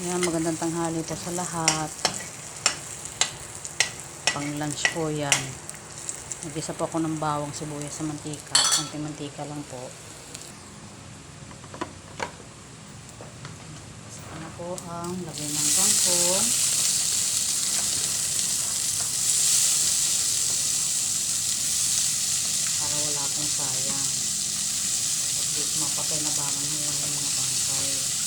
Yan, magandang tanghali po sa lahat. Pang lunch po yan. Nag-isa po ako ng bawang sibuyas sa mantika. Konting mantika lang po. Saka na po ang lagay ng kangkong. Para wala pong sayang. At least mapapinabangan mo lang yung mga bangkay.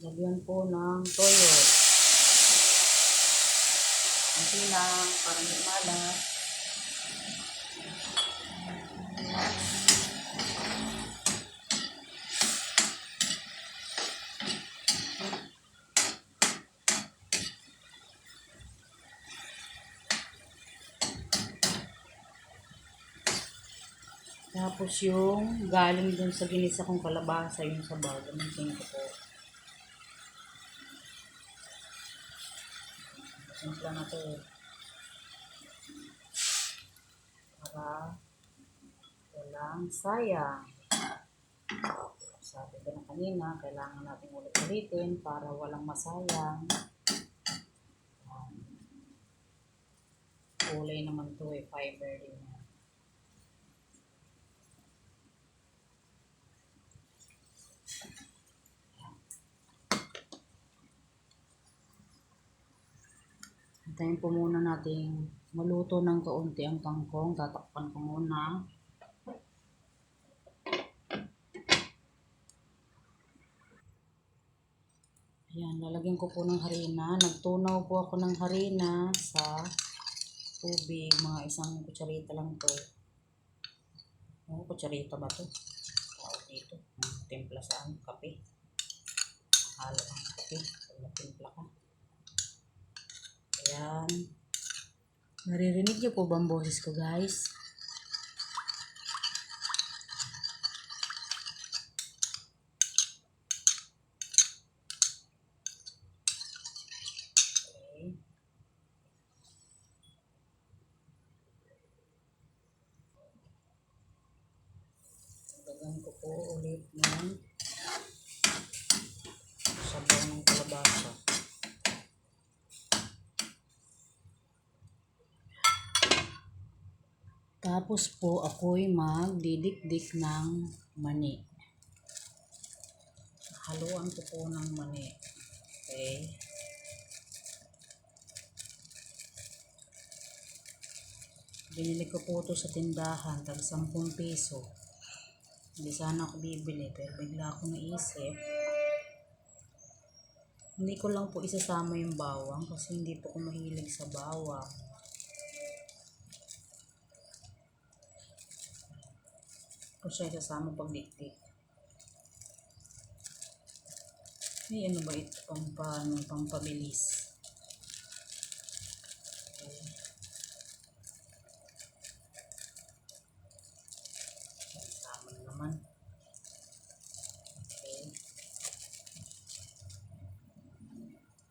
Lagyan po ng toyo. Kunti lang, para hindi malas. Tapos yung galing dun sa ginisa kong kalabasa, yung sabaw, gamitin ko po. Simple na to eh. Para walang sayang. Sabi ko na kanina, kailangan natin ulit-ulitin para walang masayang. Yan. Kulay naman to eh, fiber din yan. Hintayin po muna natin maluto ng kaunti ang kangkong. Tatakpan ko muna. Ayan, lalagyan ko po ng harina. Nagtunaw po ako ng harina sa tubig. Mga isang kutsarita lang to. Oh, kutsarita ba to? Tawag dito. Timpla sa kape. Halo ang kape. Timpla ka. Ayan. Naririnig niyo po ba ang boses ko, guys? Okay. Dagdagan ko po ulit ng sabaw ng kalabasa. Tapos po ako'y magdidikdik ng mani. Haluan ko po ng mani. Okay. Binili ko po ito sa tindahan, tag 10 piso. Hindi sana ako bibili, pero bigla ako naisip. Hindi ko lang po isasama yung bawang kasi hindi po ako mahilig sa bawang. Ko siya isasama pag dikdik. Ay, ano ba ito? Pang paano? Pang pabilis.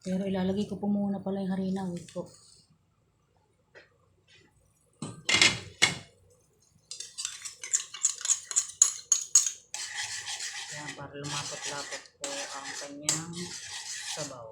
Pero ilalagay ko po muna pala yung harina. Wait po. lumapot-lapot po ang kanyang sabaw.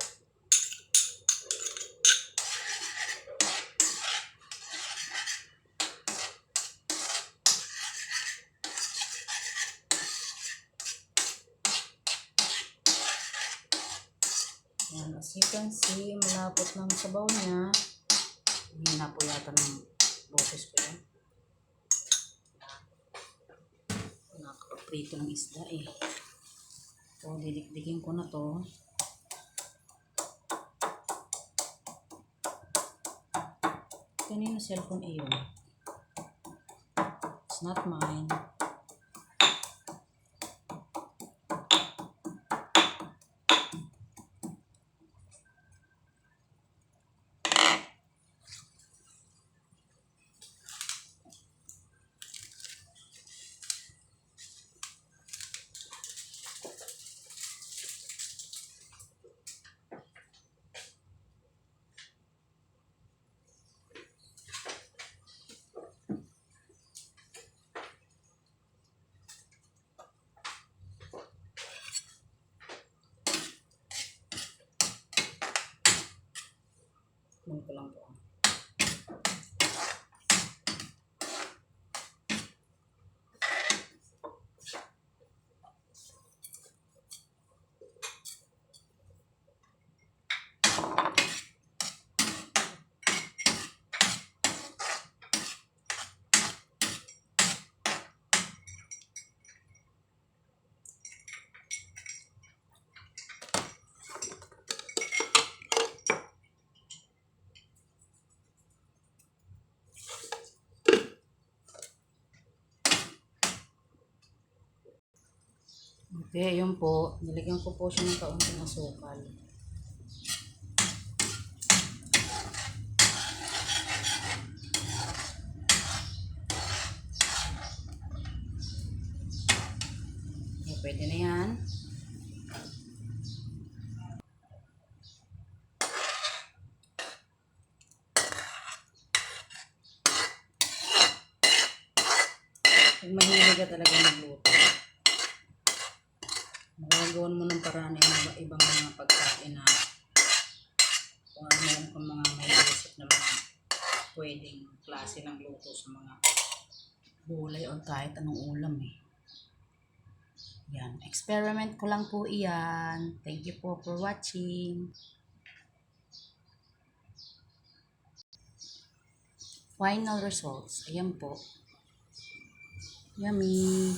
Yan, as you can see, malapot ng sabaw niya. Hina po yata ng boses ko yan. Nakaprito ng isda eh. So, didikdikin ko na to. Kanino cellphone iyon? It's not mine. Kunin ko Okay, yun po. Nilagyan ko po siya ng kaunting asukal. Okay, pwede na yan. Mahilig ka talaga magluto, magagawan mo ng paraan ng iba, ibang mga pagkain na kung ano meron mga may isip na mga pwedeng klase ng luto sa mga gulay o kahit anong ulam eh. Yan. Experiment ko lang po iyan. Thank you po for watching. Final results. Ayan po. Yummy.